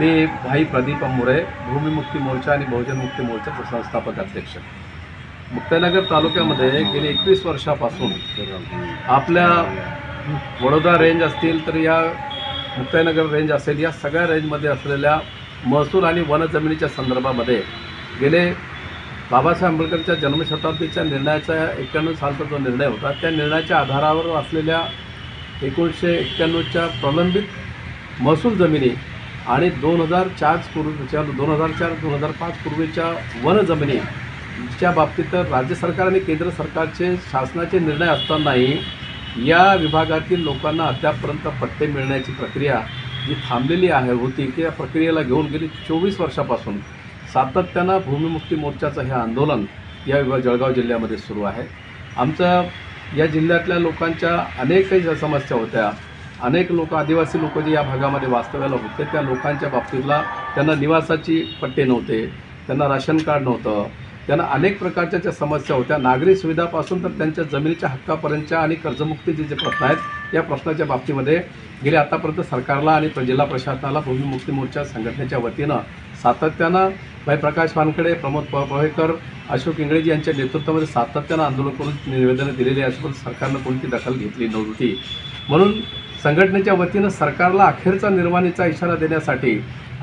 मी भाई प्रदीप अंबुरे भूमिमुक्ती मोर्चा आणि बहुजन मुक्ती मोर्चाचे संस्थापक अध्यक्ष. मुक्ताईनगर तालुक्यामध्ये गेली एकवीस वर्षापासून आपल्या वडोदा रेंज असतील तर या मुक्ताईनगर रेंज असेल या सगळ्या रेंजमध्ये असलेल्या महसूल आणि वनजमिनीच्या संदर्भामध्ये गेले बाबासाहेब आंबेडकरच्या जन्मशताब्दीच्या निर्णयाचा एक्क्याण्णव सालचा जो निर्णय होता त्या निर्णयाच्या आधारावर असलेल्या एकोणीसशे एक्क्याण्णवच्या प्रलंबित महसूल जमिनी आणि दोन हजार चार पूर्वीच्या दोन हजार चार दोन हजार पाच पूर्वीच्या वन जमिनीच्या बाबतीत तर राज्य सरकार आणि केंद्र सरकारचे शासनाचे निर्णय असतानाही या विभागातील लोकांना अद्यापपर्यंत पट्टे मिळण्याची प्रक्रिया जी थांबलेली आहे होती की या प्रक्रियेला घेऊन गेली चोवीस वर्षापासून. सातत्यानं भूमिमुक्ती मोर्चाचं हे आंदोलन या विभाग जळगाव जिल्ह्यामध्ये सुरू आहे. आमचं या जिल्ह्यातल्या लोकांच्या अनेक काही ज्या समस्या होत्या. अनेक लोक आदिवासी लोक जे या भागामध्ये वास्तव्याला होते त्या लोकांच्या बाबतीतला त्यांना निवासाची पट्टे नव्हते त्यांना राशन कार्ड नव्हतं त्यांना अनेक प्रकारच्या ज्या समस्या होत्या नागरी सुविधापासून तर त्यांच्या जमिनीच्या हक्कापर्यंतच्या आणि कर्जमुक्तीचे जे प्रश्न आहेत या प्रश्नाच्या बाबतीमध्ये गेले आतापर्यंत सरकारला आणि जिल्हा प्रशासनाला भूमिमुक्ती मोर्चा संघटनेच्या वतीनं सातत्यानं भाई प्रकाश वानकडे प्रमोद प पवेकर अशोक इंगळेजी यांच्या नेतृत्वामध्ये सातत्यानं आंदोलन करून निवेदनं दिलेली असून पण सरकारनं कोणती दखल घेतली नव्हती. म्हणून संघटनेच्या वतीनं सरकारला अखेरचा निर्वाणीचा इशारा देण्यासाठी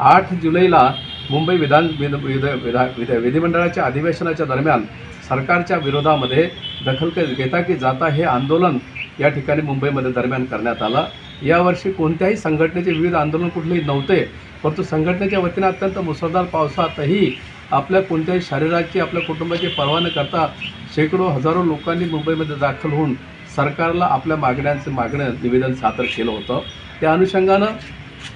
आठ जुलैला मुंबई विधान विध विध विधा विधिमंडळाच्या अधिवेशनाच्या दरम्यान सरकारच्या विरोधामध्ये दखल घेता की जाता हे आंदोलन या ठिकाणी मुंबईमध्ये दरम्यान करण्यात आलं. यावर्षी कोणत्याही संघटनेचे विविध आंदोलन कुठलेही नव्हते परंतु संघटनेच्या वतीनं अत्यंत मुसळधार पावसातही आपल्या कोणत्याही शरीराची आपल्या कुटुंबाची पर्वा न करता शेकडो हजारो लोकांनी मुंबईमध्ये दाखल होऊन सरकारला आपल्या मागण्यांचं मागणं निवेदन सादर केलं होतं. त्या अनुषंगानं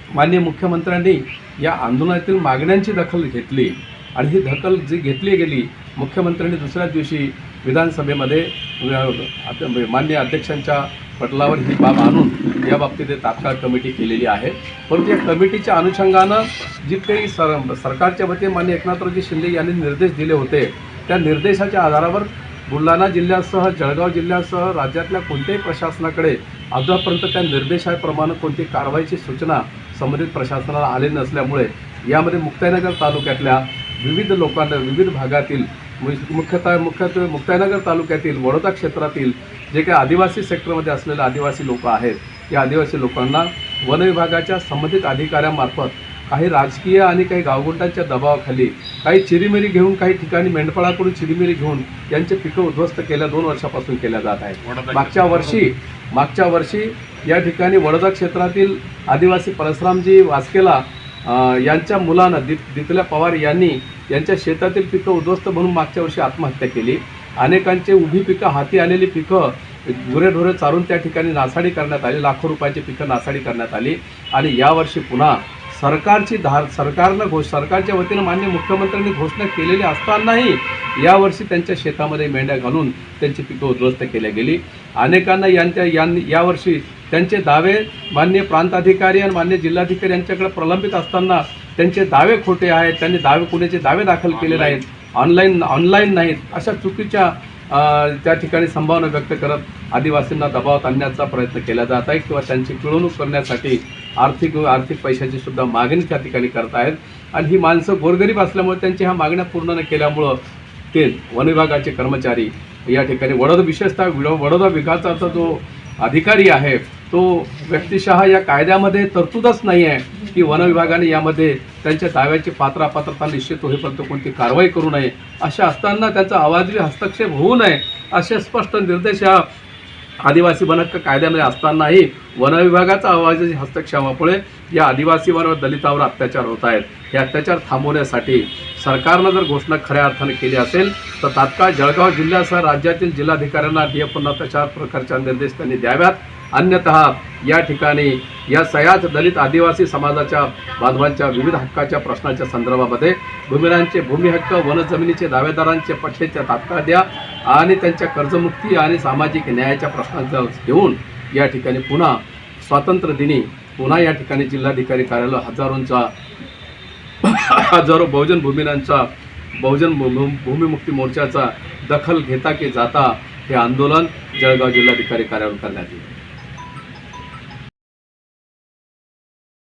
माननीय मुख्यमंत्र्यांनी या आंदोलनातील मागण्यांची दखल घेतली आणि ही दखल जी घेतली गेली मुख्यमंत्र्यांनी दुसऱ्या दिवशी विधानसभेमध्ये अ, म्हणजे माननीय अध्यक्षांच्या पटलावर ही बाब आणून या बाबतीत तात्काळ कमिटी केलेली आहे. परंतु या कमिटीच्या अनुषंगानं जी काही सर सरकारच्या वतीने माननीय एकनाथरावजी शिंदे यांनी निर्देश दिले होते त्या निर्देशाच्या आधारावर बुलढाणा जिल्ह्यासह जळगाव जिल्ह्यासह राज्यातल्या कोणत्याही प्रशासनाकडे अद्यापर्यंत त्या निर्देशाप्रमाणे कोणती कारवाईची सूचना संबंधित प्रशासनाला आले नसल्यामुळे यामध्ये मुक्ताईनगर तालुक्यातल्या विविध लोकांना विविध भागातील मुख्यतः मुख्यत्वे मुक्ताईनगर तालुक्यातील वडोदा क्षेत्रातील जे काही आदिवासी सेक्टरमध्ये असलेले आदिवासी लोक आहेत या आदिवासी लोकांना वनविभागाच्या संबंधित अधिकाऱ्यांमार्फत काही राजकीय आणि काही गावगुंडांच्या दबावाखाली काही चिरीमिरी घेऊन काही ठिकाणी मेंढपाळाकडून चिरीमिरी घेऊन यांचे पिकं उद्ध्वस्त केल्या दोन वर्षापासून केल्या जात आहेत. मागच्या वर्षी मागच्या वर्षी या ठिकाणी वडोदा क्षेत्रातील आदिवासी परशुरामजी वासकेला यांच्या मुलानं दिप दितल्या पवार यांनी यांच्या शेतातील पिकं उद्ध्वस्त म्हणून मागच्या वर्षी आत्महत्या केली. अनेकांचे उभी पिकं हाती आलेली पिकं गुरेढोरे चारून त्या ठिकाणी नासाडी करण्यात आली. लाखो रुपयाची पिकं नासाडी करण्यात आली. आणि यावर्षी पुन्हा सरकारची धार सरकारनं घोष सरकारच्या वतीनं मान्य मुख्यमंत्र्यांनी घोषणा केलेली असतानाही यावर्षी त्यांच्या शेतामध्ये मेंढ्या घालून त्यांची पिकं उद्ध्वस्त केल्या गेली. अनेकांना यांच्या यांनी यावर्षी त्यांचे दावे मान्य प्रांताधिकारी आणि मान्य जिल्हाधिकारी यांच्याकडे प्रलंबित असताना त्यांचे दावे खोटे आहेत त्यांनी दावे कुणाचे दावे दाखल केले नाहीत. ऑनलाईन ऑनलाईन नाहीत. अशा चुकीच्या त्या ठिकाणी संभावना व्यक्त करत आदिवासींना दबावात आणण्याचा प्रयत्न केला जात आहे किंवा त्यांची पिळवणूक करण्यासाठी आर्थिक आर्थिक पैशाची सुद्धा मागणी त्या ठिकाणी करत आहेत आणि ही माणसं गोरगरीब असल्यामुळे त्यांच्या ह्या मागण्या पूर्ण न केल्यामुळं ते वनविभागाचे कर्मचारी या ठिकाणी वडोदा विशेषतः वडोदा विकासाचा जो अधिकारी आहे तो व्यक्तिशः या कायद्यामध्ये तरतूदच नाही आहे की वनविभागाने यामध्ये त्यांच्या दाव्याची पात्रापात्रता निश्चित होईपर्यंत कोणती कारवाई करू नये. अशा असताना त्याचा आवाजवी हस्तक्षेप होऊ नये असे स्पष्ट निर्देश या आदिवासी वनहक्क कायद्यामध्ये असतानाही वन विभागाचा आवाजाची हस्तक्षेपामुळे या आदिवासीवर दलितावर अत्याचार होत आहेत. हे अत्याचार थांबवण्यासाठी सरकारनं जर घोषणा खऱ्या अर्थाने केली असेल तर तात्काळ जळगाव जिल्ह्यासह राज्यातील जिल्हाधिकाऱ्यांना डी पुन्हा तशा प्रकारच्या निर्देश त्यांनी द्याव्यात. अन्यतः या ठिकाणी या सयाच दलित आदिवासी समाजाच्या बांधवांच्या विविध हक्काच्या प्रश्नाच्या संदर्भामध्ये भूमिरांचे भूमिहक्क वनजमिनीचे दावेदारांचे पट्टेच्या तात्काळ द्या आणि त्यांच्या कर्जमुक्ती आणि सामाजिक न्यायाच्या प्रश्नांचा घेऊन या ठिकाणी पुन्हा स्वातंत्र्य दिनी पुन्हा या ठिकाणी जिल्हाधिकारी कार्यालय हजारोंचा हजारो बहुजन भूमिनांचा बहुजन भू- भू- भूमिमुक्ती मोर्चाचा दखल घेता की जाता हे आंदोलन जळगाव जिल्हाधिकारी कार्यालय करण्यात येईल.